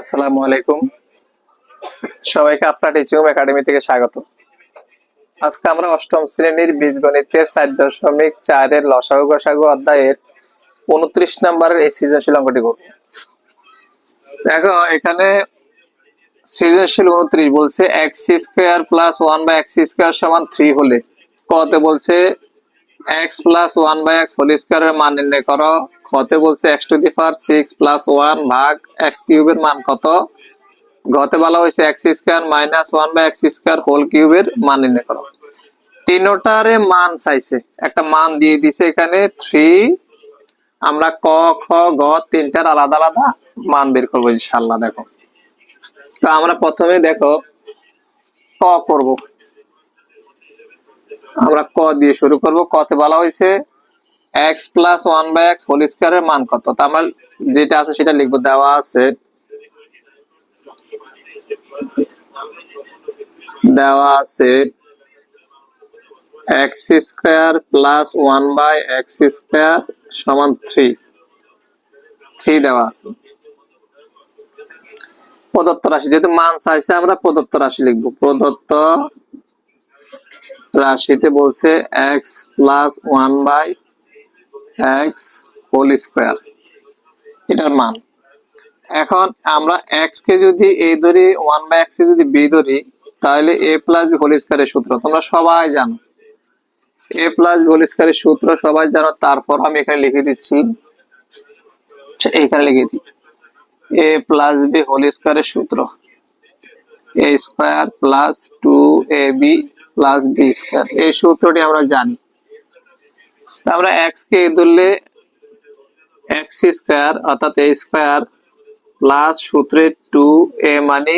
আসসালামু আলাইকুম। সবাইকে আপনার টিচিং একাডেমি থেকে স্বাগত। আজকে আমরা অষ্টম শ্রেণির বীজগণিতের চার দশমিক চারের লসাগু গসাগু অধ্যায়ের উনত্রিশ নম্বরের এই সৃজনশীল অঙ্কটি করব। দেখো, এখানে সৃজনশীল উনত্রিশ বলছে x square plus one by x square সমান থ্রি হলে কতে বলছে x plus one by x whole স্কোয়ারের মান নির্ণয় করো। খতে বলছে x to the power six plus one ভাগ এক্স কিউবের মান কত? গতে বলা হয়েছে x square minus one by x square whole কিউবের মান নির্ণয় করো। তিনোটারে মান চাইছে, একটা মান দিয়ে দিছে এখানে থ্রি আমরা ক, খ, গ তিনটার আলাদা আলাদা মান বের করব ইনশাল্লাহ দেখো। তো আমরা প্রথমে দেখো ক করব। আমরা ক দিয়ে শুরু করব, কতে বলা হয়েছে x plus one by x whole স্কোয়ারের মান কত? তো যেটা আছে সেটা লিখব, দেওয়া আছে। দেওয়া আছে x square plus one by x square সমান থ্রি থ্রি দেওয়া আছে। প্রদত্ত রাশি, যেহেতু মান চাইছে, আমরা প্রদত্ত রাশি লিখব। প্রদত্ত রাশিতে বলছে x plus one by x whole square. এটার মান। এখন আমরা এক্স কে যদি এ ধরি ওয়ান বাই এক্স কে যদি বি ধরি, তাহলে এ প্লাস বি হোল স্কোয়ারের সূত্র। তোমরা সবাই জানো। এ প্লাস বি হোল স্কোয়ারের সূত্র সবাই জানো, তারপর আমি এখানে লিখে দিচ্ছি। এখানে লিখে দিই। এ প্লাস বি হোল স্কোয়ারের সূত্র। A square plus two a b plus b square এই সূত্রটি আমরা জানি। আমরা এক্স কে এ ধরলে এক্স স্কোয়ার অর্থাৎ এ স্কোয়ার প্লাস সূত্রে টু এ মানে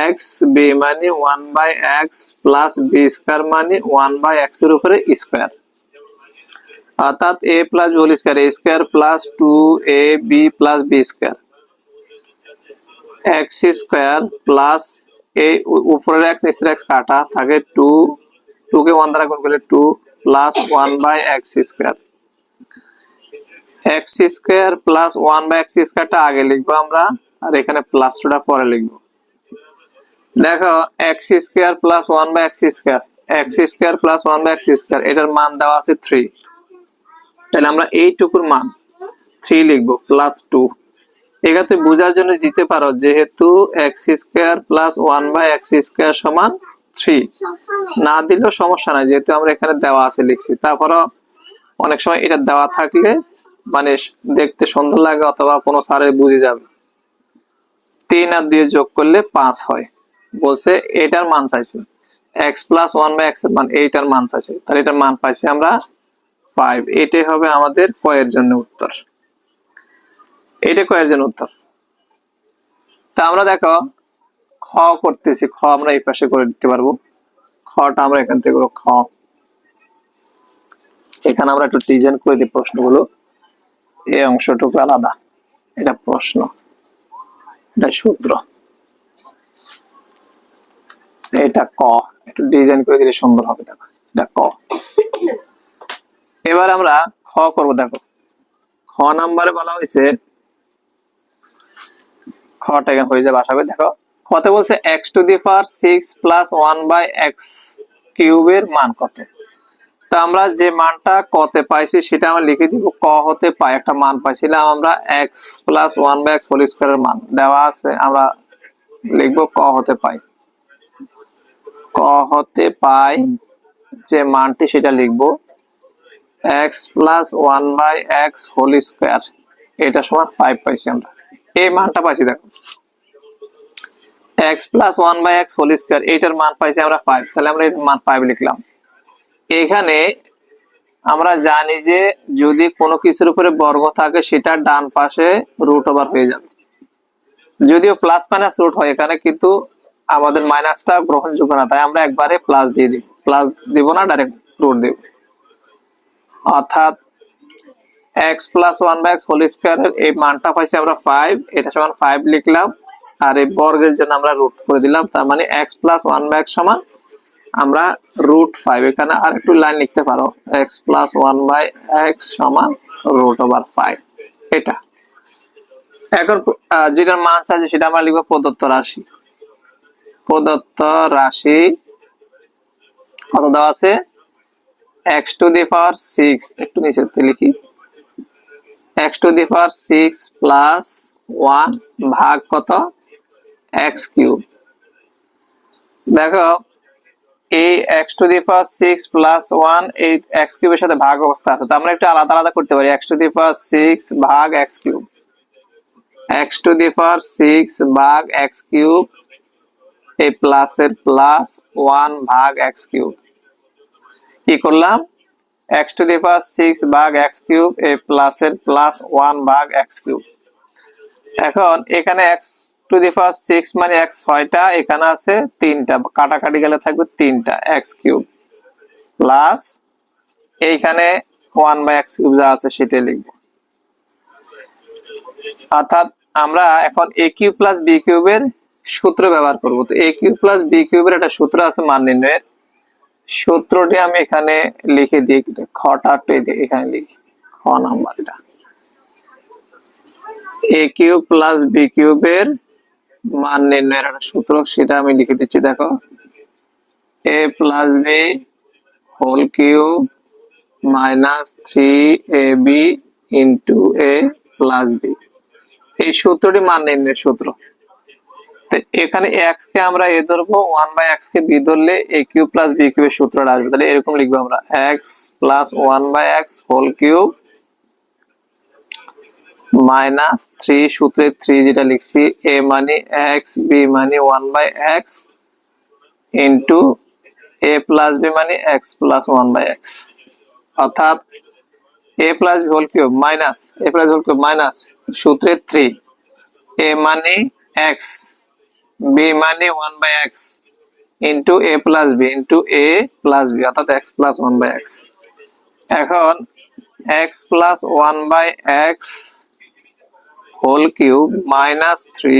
এক্স বি মানে one by x plus b square মানে ওয়ান বাই এক্সের উপরে স্কোয়ার অর্থাৎ a plus whole square a square plus two a b plus b square x square plus উ- উপরের x x কাটা, থাকে টু টু কে one দ্বারা গুণ করলে two plus one by x square x square plus one by x স্কোয়ারটা আগে লিখব আমরা, আর এখানে প্লাস টুটা পরে লিখব। দেখো x square plus one by x square x square plus one by x square এটার মান দেওয়া আছে থ্রি তাহলে আমরা এইটুকুর মান থ্রি লিখব প্লাস টু এখানে বোঝার জন্য দিতে পারো, যেহেতু x square plus one by x square সমান থ্রি না দিলেও সমস্যা নাই, যেহেতু আমরা এখানে দেওয়া আছে লিখছি। তারপরও অনেক সময় এটা দেওয়া থাকলে মানে দেখতে সুন্দর লাগে অথবা কোনো সারে বুঝে যাবে। তিন আর দিয়ে যোগ করলে পাঁচ হয়। বলছে এটার মান চাইছে। X plus one by x মান, এইটার মান চাইছে। তাহলে এটার মান পাইছি আমরা ফাইভ এটাই হবে আমাদের কয়ের জন্য উত্তর। এটা কয়ের জন্য উত্তর। তা আমরা দেখো খ করতেছি খ আমরা এই পাশে করে দিতে পারব। খটা আমরা এখান থেকে খ এখানে আমরা একটু ডিজাইন করে দিই প্রশ্নগুলো। এই অংশটুকু আলাদা। এটা প্রশ্ন। এটা সূত্র। এটা ক। একটু ডিজাইন করে দিলে সুন্দর হবে, দেখো। এটা ক। এবার আমরা খ করব, দেখো। খ নাম্বারে বলা হয়েছে খটা এখানে হয়ে যাবে, আশা করি, দেখো। কত বলছে x to the power six plus one by x কিউবের মান কত? তা আমরা যে মানটা কতে পাইছি সেটা আমরা লিখে দিব ক হতে পাই। একটা মান পাইছিলাম আমরা x plus one by x whole স্কোয়ারের মান। দেওয়া আছে, আমরা লিখব ক হতে পাই। ক হতে পাই যে মানটি সেটা লিখব। X plus one by x whole square এটা সমান ফাইভ পাইছি আমরা। এই মানটা পাইছি, দেখো। X plus one by x whole square এইটার মান পাইছি আমরা ফাইভ তাহলে আমরা এটার মান ফাইভ লিখলাম। এখানে আমরা জানি যে যদি কোনো কিছুর উপরে বর্গ থাকে, সেটা ডান পাশে রুট ওভার হয়ে যাবে। যদিও প্লাস মাইনাস রুট হয় এখানে, কিন্তু আমাদের মাইনাসটা গ্রহণযোগ্য না, তাই আমরা একবারে প্লাস দিয়ে দিব। প্লাস দিব না ডাইরেক্ট রুট দিব। অর্থাৎ x plus one by x whole স্কোয়ারের এই মানটা পাইছি আমরা ফাইভ এটা সমান ফাইভ লিখলাম। আর এই বর্গের জন্য আমরা রুট করে দিলাম, তার মানে x plus one by x সমান আমরা রুট ফাইভ এখানে আর একটু লাইন লিখতে পারো x plus one by x সমান রুট ওভার ফাইভ এটা। এখন যেটার মান আছে সেটা আমরা লিখব প্রদত্ত রাশি। প্রদত্ত রাশি কত দেওয়া আছে? X to the power six একটু নিচে লিখি। X to the power six plus one ভাগ কত? X cube. দেখো এই x to the power six plus one, এই এক্স কিউবের সাথে ভাগ অবস্থা আছে। তো আমরা একটু আলাদা আলাদা করতে পারি। X to the power six ভাগ x cube. X to the power six ভাগ এক্স কিউব, এই প্লাসের প্লাস ওয়ান ভাগ এক্স কিউব। কি করলাম? X to the power six ভাগ এক্স কিউব, এই প্লাসের প্লাস ওয়ান ভাগ এক্স কিউব। এখন এখানে x to the power six মানে এক্স ছয়টা, এখানে আছে তিনটা, কাটাকাটি গেলে থাকবে তিনটা এক্স কিউব প্লাস এইখানে ওয়ান বাই এক্স কিউব যা আছে সেটাই লিখব। অর্থাৎ আমরা এখন এ কিউব প্লাস বি কিউবের সূত্র ব্যবহার করব। তো এ কিউব প্লাস বি কিউবের একটা সূত্র আছে মান নির্ণয়ের। সূত্রটি আমি এখানে লিখে দিই খটা এখানে লিখি। খ নাম্বার এটা এ কিউব প্লাস বি কিউবের মান নির্ণয়ের একটা সূত্র, সেটা আমি লিখে দিচ্ছি, দেখো। A plus b whole cube minus three a b into a plus b এই সূত্রটি মান নির্ণয়ের সূত্র। তো এখানে এক্স কে আমরা এ ধরবো ওয়ান বাই এক্স কে বি ধরলে a cube plus b cube এর সূত্রটা আসবে। তাহলে এরকম লিখব আমরা x plus one by x whole cube minus three সূত্রে থ্রি যেটা লিখছি এ মানে এক্স বি মানে one by x into a plus b মানে x plus one by x অর্থাৎ a plus b whole cube minus a plus whole cube minus সূত্রে three. A মানে x B মানে one by x into a plus b into a plus b অর্থাৎ x plus one by x এখন x plus one by x whole cube minus three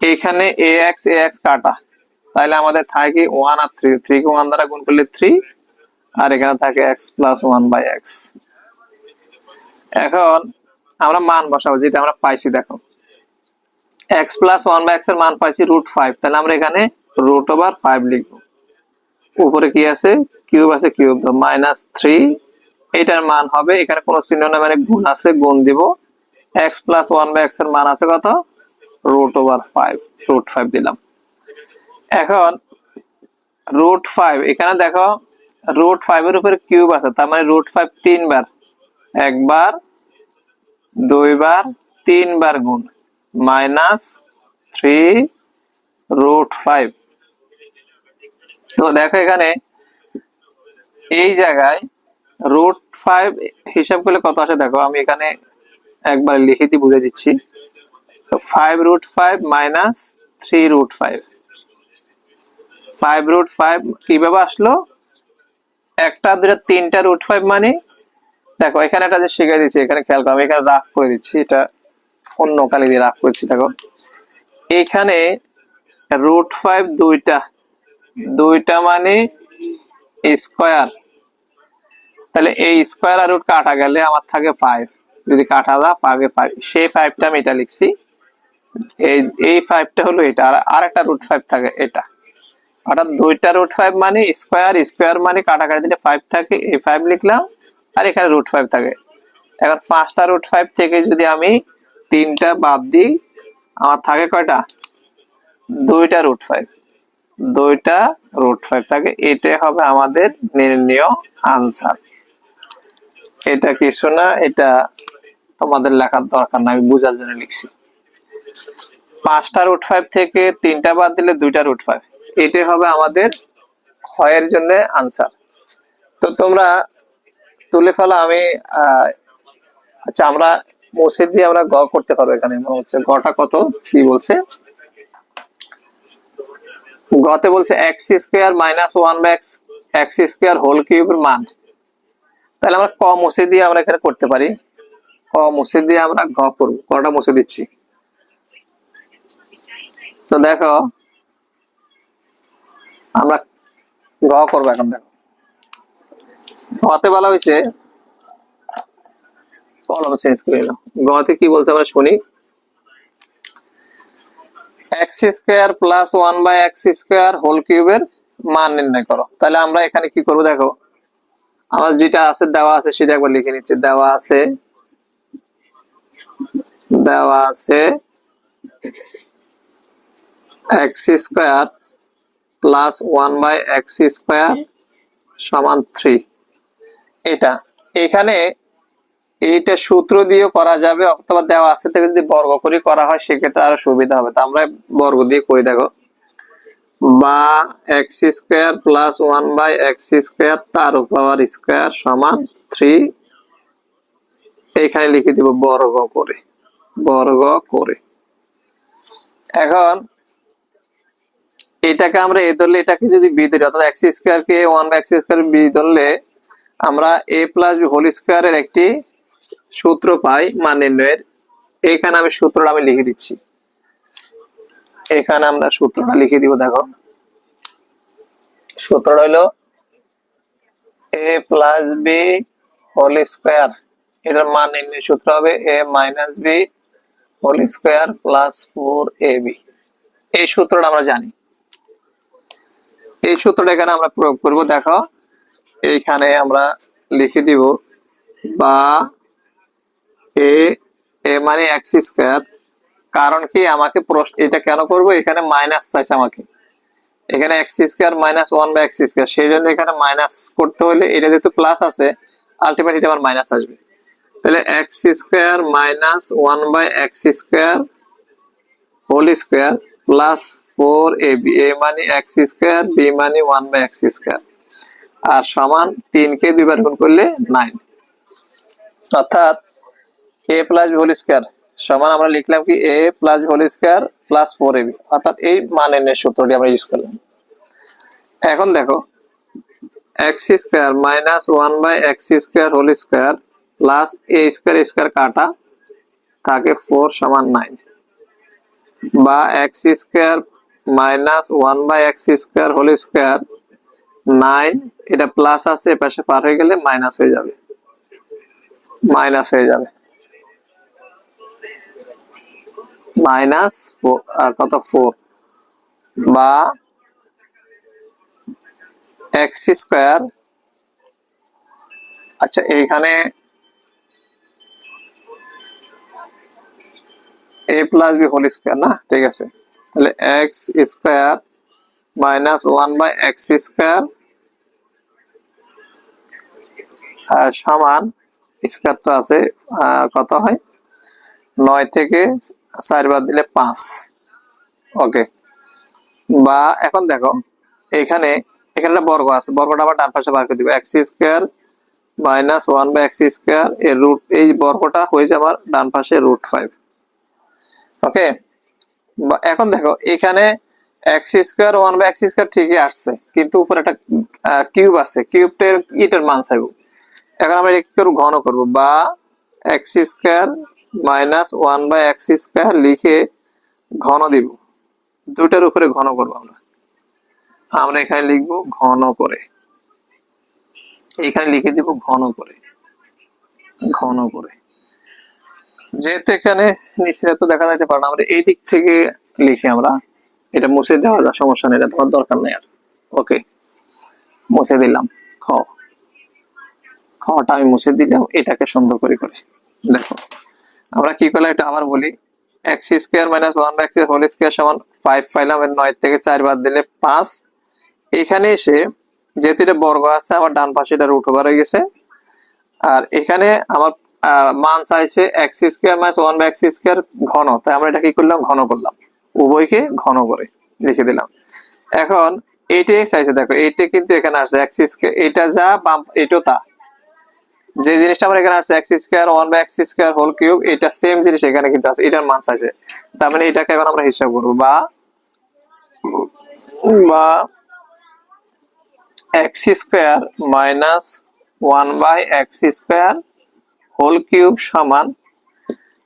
এখানে এ x এ x কাটা। তাহলে আমাদের থাকে one আর থ্রি থ্রি কে ওয়ান দ্বারা গুণ করলে থ্রি আর এখানে থাকে x plus one by x এখন আমরা মান বসাবো, যেটা আমরা পাইছি, দেখো। এক্স প্লাস ওয়ান বাই এক্সের মান পাইছি রুট ফাইভ তাহলে আমরা এখানে রুট ওভার ফাইভ লিখব। উপরে কি আছে? কিউব আছে কিউব মাইনাস থ্রি এটার মান হবে, এখানে কোনো চিহ্ন না মানে গুণ আছে, গুণ দিব। এক্স প্লাস ওয়ান বাই এক্সের মান আছে কত? Root over five root five দিলাম। এখন রুট ফাইভ এখানে দেখো রুট ফাইভ এর উপরে কিউব আছে, তার মানে রুট ফাইভ তিনবার। একবার, দুইবার, তিনবার গুণ। মাইনাস থ্রি রুট ফাইভ তো দেখো এখানে এই জায়গায় রুট ফাইভ হিসাব করলে কত আসে? দেখো আমি এখানে একবার লিখে দিয়ে বুঝে দিচ্ছি। Five root five minus three root five five root five কীভাবে আসলো? একটা দুটা তিনটা রুট ফাইভ মানে? দেখো, এখানে একটা যে শিখে দিচ্ছি এখানে খেয়াল করো, আমি এখানে রাফ করে দিচ্ছি, এটা অন্য কালি দিয়ে রাফ করছি, দেখো। এখানে রুট ফাইভ দুইটা। দুইটা মানে স্কোয়ার তাহলে এই স্কোয়ার আর রুট কাটা গেলে আমার থাকে ফাইভ যদি কাটা ফাইভে ফাইভ সেই ফাইভটা আমি এটা লিখছি। এই এই ফাইভটা হলো এটা, আর আর একটা রুট ফাইভ থাকে এটা। অর্থাৎ দুইটা রুট ফাইভ মানে স্কোয়ার স্কোয়ার মানে কাটাকাটি দিলে ফাইভ থাকে, এই ফাইভ লিখলাম, আর এখানে রুট ফাইভ থাকে। এখন পাঁচটা রুট ফাইভ থেকে যদি আমি তিনটা বাদ দিই, আমার থাকে কয়টা? দুইটা রুট ফাইভ দুইটা রুট ফাইভ থাকে, এটাই হবে আমাদের নির্ণয় আনসার এটা কিছু না, এটা তোমাদের লেখার দরকার না, আমি বোঝার জন্য লিখছি। পাঁচটা রুট ফাইভ থেকে তিনটা বাদ দিলে দুইটা রুট ফাইভ এটাই হবে আমাদের ক্ষয়ের জন্য আনসার তো তোমরা তুলে ফেলা, আমি আচ্ছা আমরা মুছে দিয়ে আমরা গ করতে পারব এখানে। মনে হচ্ছে গটা কত? কি বলছে। গতে বলছে x square minus one by x x square whole কিউবের মান। তাহলে আমরা ক মুছে দিয়ে আমরা এখানে করতে পারি। ক মুছে দিয়ে আমরা ঘ করব। কটা মুছে দিচ্ছি? তো দেখো, আমরা ঘ করব এখন দেখো। ঘতে বলা হয়েছে, কলম চেঞ্জ করে নিলাম গতে কি বলছে আমরা শুনি। X square plus one by x square whole কিউবের মান নির্ণয় করো। তাহলে আমরা এখানে কি করব দেখো? আমার যেটা আছে দেওয়া আছে সেটা একবার লিখে নিচ্ছি। দেওয়া আছে দেওয়া আছে। X square plus one by x square সমান থ্রি। এটা। এখানে এইটা সূত্র দিয়ে করা যাবে, অথবা দেওয়া আছে থেকে যদি বর্গ করে করা হয়, সেক্ষেত্রে আরও সুবিধা হবে। তো আমরা বর্গ দিয়ে করি, দেখো। বা x square plus one by x square তার পাওয়ার স্কোয়ার সমান থ্রি। এখানে লিখে দিব বর্গ করে। বর্গ করে। এখন এটাকে আমরা এ ধরলে এটাকে যদি বি ধরি, অর্থাৎ x square K one by x square b ধরলে আমরা এ প্লাস বি হোল স্কোয়ারের একটি সূত্র পাই মান নির্ণয়ের। এখানে আমি সূত্রটা আমি লিখে দিচ্ছি। এখানে আমরা সূত্রটা লিখে দিব, দেখো। সূত্রটা হলো a plus b whole square এটার মান নির্ণয় সূত্র হবে a minus b whole square plus four a b. এই সূত্রটা আমরা জানি। এই সূত্রটা এখানে আমরা প্রয়োগ করব, দেখো। এইখানে আমরা লিখে দিব বা এ এ মানে এক্স স্কোয়ার। কারণ কি? আমাকে প্রশ্ন, এটা কেন করব? এখানে মাইনাস চাইছে আমাকে। এখানে এক্স স্কোয়ার মাইনাস ওয়ান বা এক্স স্কোয়ার। সেই জন্য এখানে মাইনাস করতে হলে এটা যেহেতু প্লাস আছে আলটিমেট এটা আমার মাইনাস আসবে। তাহলে x square minus one by x square whole square plus four a b a মানে এক্স স্কোয়ার বি মানে ওয়ান বাই এক্স স্কোয়ার আর সমান তিনকে দুইবার গুণ করলে নাইন অর্থাৎ a plus b whole square সমান আমরা লিখলাম কি a plus whole square plus four a b অর্থাৎ এই মান এর সূত্রটি আমরা ইউজ করলাম। এখন দেখো x square minus one by x square whole square plus a square square কাটা থাকে ফোর সমান নাইন বা x square minus one by x square whole square nine এটা প্লাস আছে, এ পাশে পার হয়ে গেলে মাইনাস হয়ে যাবে। মাইনাস হয়ে যাবে। মাইনাস কত ফোর বা এক্স স্কোয়ার আচ্ছা এইখানে a plus b whole square না? ঠিক আছে। তাহলে x square minus one by x square সমান স্কোয়ার তো আছে কত হয়? নয় থেকে চার বাদ দিলে পাঁচ। ওকে বা এখন দেখো, এখানে এখানে একটা বর্গ আছে, বর্গটা আবার ডান পাশে বার করে দিব। X square minus one by x square এর রুট এই বর্গটা হয়েছে আমার ডান পাশে রুট ফাইভ ওকে এখন দেখো, এখানে x square one by x square ঠিকই আসছে, কিন্তু উপরে একটা কিউব আছে। কিউবটার ইটার মান চাইব এখন আমরা কি করব? ঘন করব। বা x square minus one by x square লিখে ঘন দিব। দুটার উপরে ঘন করব আমরা। আমরা এখানে লিখব ঘন করে। এখানে লিখে দিব ঘন করে। ঘন করে। যেহেতু এখানে নিচে এত দেখা যাইতে পারে না, আমরা এই দিক থেকে লিখি আমরা। এটা মুছে দেওয়া যায় সমস্যা নেই, এটা তোমার দরকার নেই আর। ওকে, মুছে দিলাম। খ। খটা আমি মুছে দিলাম, এটাকে সুন্দর করে করে। দেখো, আমরা কি করলাম, এটা আবার বলি। X square minus one by x whole square সমান ফাইভ পাইলাম, এর নয় থেকে চার বাদ দিলে পাঁচ। এখানে এসে যেহেতু এটা বর্গ আছে আমার ডান পাশে এটা রুট ওভার হয়ে গেছে। আর এখানে আমার মান চাইছে x square minus one by x square ঘন। তাই আমরা এটা কি করলাম? ঘন করলাম। উভয়কে ঘন করে লিখে দিলাম। এখন এইটাই চাইছে। দেখো, এইটা কিন্তু এখানে আসছে এক্স স্কোয়ার এটা যা বাম এটাও তা। যে জিনিসটা আমার এখানে আছে x square one by x square whole cube এটা সেম জিনিস এখানে কিন্তু আছে। এটার মান চাইছে। তার মানে এটাকে এখন আমরা হিসাব করব। বা বা x square minus one by x square whole cube সমান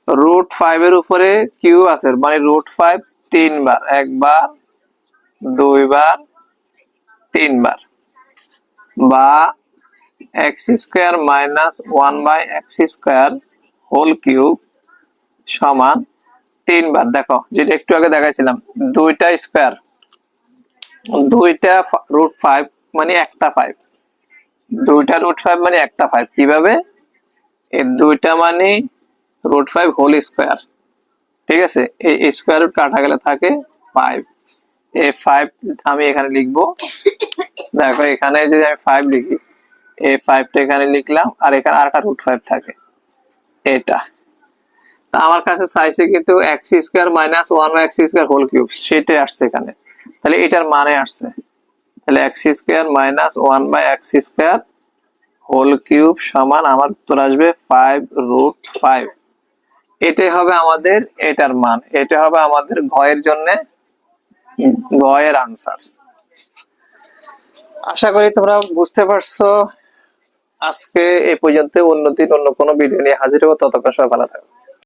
রুট ফাইভ এর উপরে কিউব আছে মানে রুট ফাইভ তিনবার, একবার, দুইবার, তিনবার। বা x square minus one by x square whole cube সমান তিনবার। দেখো, যেটা একটু আগে দেখাইছিলাম, দুইটা স্কোয়ার, দুইটা রুট ফাইভ মানে একটা ফাইভ। দুইটা রুট ফাইভ মানে একটা ফাইভ। কীভাবে? এই দুইটা মানে রুট ফাইভ হোল স্কোয়ার ঠিক আছে? এই স্কোয়ার রুট কাটা গেলে থাকে ফাইভ এই ফাইভ আমি এখানে লিখব। দেখো, এখানে যদি আমি ফাইভ লিখি, এই ফাইভটা এখানে লিখলাম, আর এখানে আরেকটা রুট ফাইভ থাকে। এটা। তা আমার কাছে চাইছে কিন্তু x square minus one by x square whole cube সেটাই আসছে এখানে। তাহলে এটার মানে আসছে। তাহলে x square minus one by x square whole cube সমান আমার উত্তর আসবে ফাইভ রুট ফাইভ এটাই হবে আমাদের এটার মান। এটা হবে আমাদের ঘয়ের জন্য ঘয়ের আনসার আশা করি তোমরা বুঝতে পারছ। আজকে এ পর্যন্ত দিন অন্য কোনো ভিডিও নিয়ে হাজির হব। ততক্ষণ সবাই ভালো থাকো।